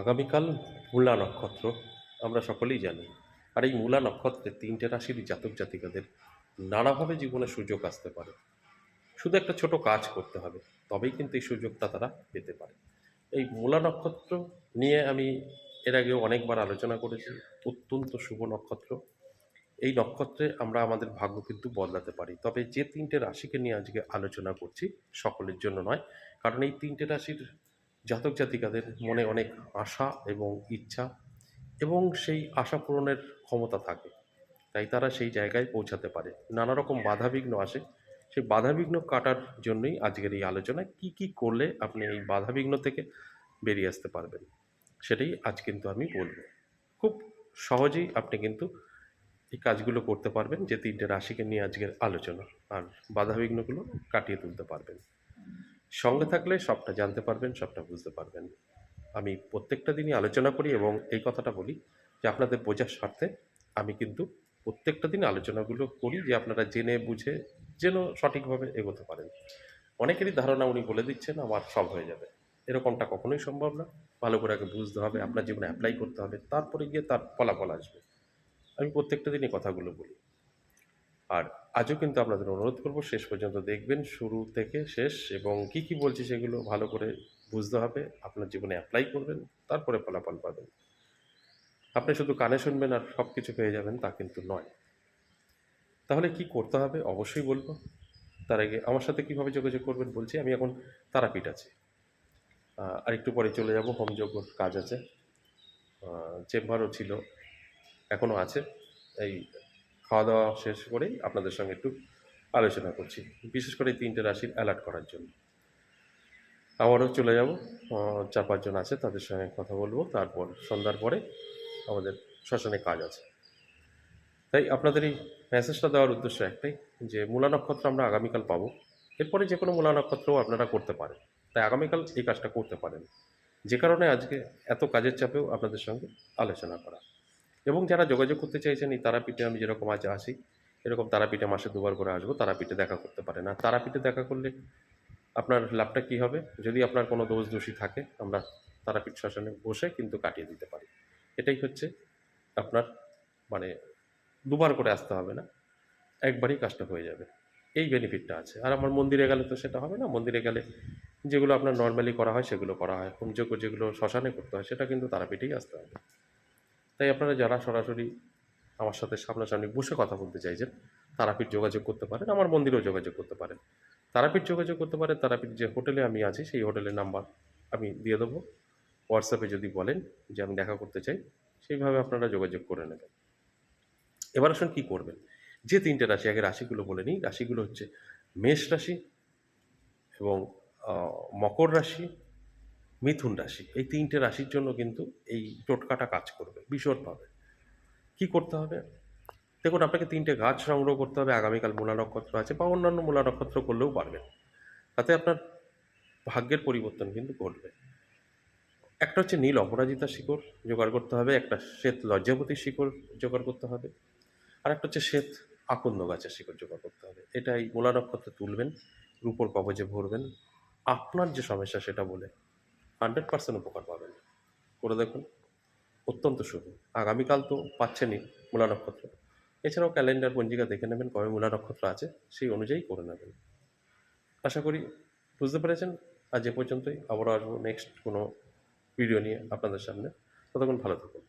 আগামীকাল মূলা নক্ষত্র, আমরা সকলেই জানি। আর এই মূলা নক্ষত্রে তিনটে রাশির জাতক জাতিকাদের নানাভাবে জীবনে সুযোগ আসতে পারে। শুধু একটা ছোট কাজ করতে হবে, তবেই কিন্তু এই সুযোগটা তারা পেতে পারে। এই মূলা নক্ষত্র নিয়ে আমি এর আগেও অনেকবার আলোচনা করেছি, অত্যন্ত শুভ নক্ষত্র। এই নক্ষত্রে আমরা আমাদের ভাগ্য কিন্তু বদলাতে পারি। তবে যে তিনটে রাশিকে নিয়ে আজকে আলোচনা করছি, সকলের জন্য নয়, কারণ এই তিনটে রাশির জাতক জাতিকাদের মনে অনেক আশা এবং ইচ্ছা এবং সেই আশা পূরণের ক্ষমতা থাকে। তাই তারা সেই জায়গায় পৌঁছাতে পারে। নানা রকম বাধাবিঘ্ন আসে। সেই বাধাবিঘ্ন কাটার জন্যই আজকের এই আলোচনা কি কি করলে আপনি এই বাধাবিঘ্ন থেকে বেরিয়ে আসতে পারবেন, সেটাই আজ কিন্তু আমি বলব। খুব সহজেই আপনি কিন্তু এই কাজগুলো করতে পারবেন, যে তিনটে রাশিকে নিয়ে আজকের আলোচনা। আর বাধাবিঘ্নগুলো কাটিয়ে তুলতে পারবেন। সঙ্গে থাকলে সবটা জানতে পারবেন, সবটা বুঝতে পারবেন। আমি প্রত্যেকটা দিনই আলোচনা করি এবং এই কথাটা বলি যে আপনাদের বোঝার স্বার্থে আমি কিন্তু প্রত্যেকটা দিন আলোচনাগুলো করি যে আপনারা জেনে বুঝে যেন সঠিকভাবে এগোতে পারেন। অনেকেরই ধারণা উনি বলে দিচ্ছেন, আমার সব হয়ে যাবে। এরকমটা কখনোই সম্ভব না। ভালো করে আগে বুঝতে হবে, আপনার জীবনে অ্যাপ্লাই করতে হবে, তারপরে গিয়ে তার ফলাফল আসবে। আমি প্রত্যেকটা দিনই কথাগুলো বলি। আর আজও কিন্তু আপনাদের অনুরোধ করব, শেষ পর্যন্ত দেখবেন, শুরু থেকে শেষ এবং কি কি বলছি সেগুলো ভালো করে বুঝতে হবে, আপনার জীবনে অ্যাপ্লাই করবেন, তারপরে ফলাফল পাবেন। আপনি শুধু কানে শুনবেন আর সব কিছু পেয়ে যাবেন, তা কিন্তু নয়। তাহলে কি করতে হবে? অবশ্যই বলব। তার আগে আমার সাথে কীভাবে যোগাযোগ করবেন বলছি, আমি এখন তারাপীঠ আছি। আর একটু পরে চলে যাব, হোমযজ্ঞর কাজ আছে। চেম্বারও ছিল এখনও আছে। এই খাওয়া দাওয়া শেষ করেই আপনাদের সঙ্গে একটু আলোচনা করছি। বিশেষ করে তিনটে রাশির অ্যালার্ট করার জন্য। আবারও চলে যাব। চার পাঁচজন আছে, তাদের সঙ্গে কথা বলব। তারপর, সন্ধ্যার পরে আমাদের শ্মশানে কাজ আছে। তাই আপনাদের এই মেসেজটা দেওয়ার উদ্দেশ্য একটাই, যে মূলা নক্ষত্র আমরা আগামীকাল পাবো। এরপরে যে কোনো মূলা নক্ষত্রও আপনারা করতে পারেন। তাই আগামীকাল এই কাজটা করতে পারেন। যে কারণে আজকে এত কাজের চাপেও আপনাদের সঙ্গে আলোচনা করা। এবং যারা যোগাযোগ করতে চাইছেন এই তারাপীঠে আমি যেরকম আজ আসি, এরকম তারাপীঠে মাসে দুবার করে আসব, তারাপীঠে দেখা করতে পারেন আর তারাপীঠে দেখা করলে আপনার লাভটা কী হবে? যদি আপনার কোনো দোষ দোষী থাকে, আমরা তারাপীঠ শ্মশানে বসে কিন্তু কাটিয়ে দিতে পারি। এটাই হচ্ছে আপনার মানে দুবার করে আসতে হবে না, একবারই কাজটা হয়ে যাবে। এই বেনিফিটটা আছে। আর আমার মন্দিরে গেলে তো সেটা হবে না। মন্দিরে গেলে যেগুলো আপনার নর্মালি করা হয়, সেগুলো করা হয়। হোমযজ্ঞ যেগুলো শ্মশানে করতে হয়, সেটা কিন্তু তারাপীঠেই আসতে হবে। তাই আপনারা যারা সরাসরি আমার সাথে সামনাসামনি বসে কথা বলতে চাইছেন, তারাপীঠ যোগাযোগ করতে পারেন, আমার মন্দিরেও যোগাযোগ করতে পারেন। তারাপীঠ যোগাযোগ করতে পারেন, তারাপীঠ যে হোটেলে আমি আছি, সেই হোটেলের নাম্বার আমি দিয়ে দেবো। হোয়াটসঅ্যাপে যদি বলেন যে আমি দেখা করতে চাই, সেইভাবে আপনারা যোগাযোগ করে নেবেন। এবার আসুন কী করবেন? যে তিনটে রাশি, আগে রাশিগুলো বলে নিই। রাশিগুলো হচ্ছে মেষ রাশি এবং মকর রাশি মিথুন রাশি। এই তিনটে রাশির জন্য কিন্তু এই টোটকাটা কাজ করবে ভীষণভাবে কী করতে হবে? দেখুন, আপনাকে তিনটে গাছ সংগ্রহ করতে হবে, আগামীকাল মূলা নক্ষত্র আছে বা অন্যান্য মূলা নক্ষত্র করলেও পারবেন। তাতে আপনার ভাগ্যের পরিবর্তন কিন্তু ঘটবে। একটা হচ্ছে নীল অপরাজিতা শিকড় জোগাড় করতে হবে, একটা শ্বেত লজ্জাপতির শিকড় জোগাড় করতে হবে, আর একটা হচ্ছে শ্বেত আকন্দ গাছের শিকড় জোগাড় করতে হবে। এটা এই মূলা নক্ষত্রে তুলবেন, রূপর কবজে ভরবেন। আপনার যে সমস্যা সেটা বলে হান্ড্রেড পার্সেন্ট উপকার পাবেন। করে দেখুন, অত্যন্ত শুভ। আগামীকাল তো পাচ্ছেনই মূলা নক্ষত্র। এছাড়াও ক্যালেন্ডার পঞ্জিকা দেখে নেবেন কবে মূলা নক্ষত্র আছে, সেই অনুযায়ী করে নেবেন। আশা করি বুঝতে পেরেছেন। আজ এ পর্যন্তই। আবারও আসব নেক্সট কোনো ভিডিও নিয়ে আপনাদের সামনে। ততক্ষণ ভালো থাকুন।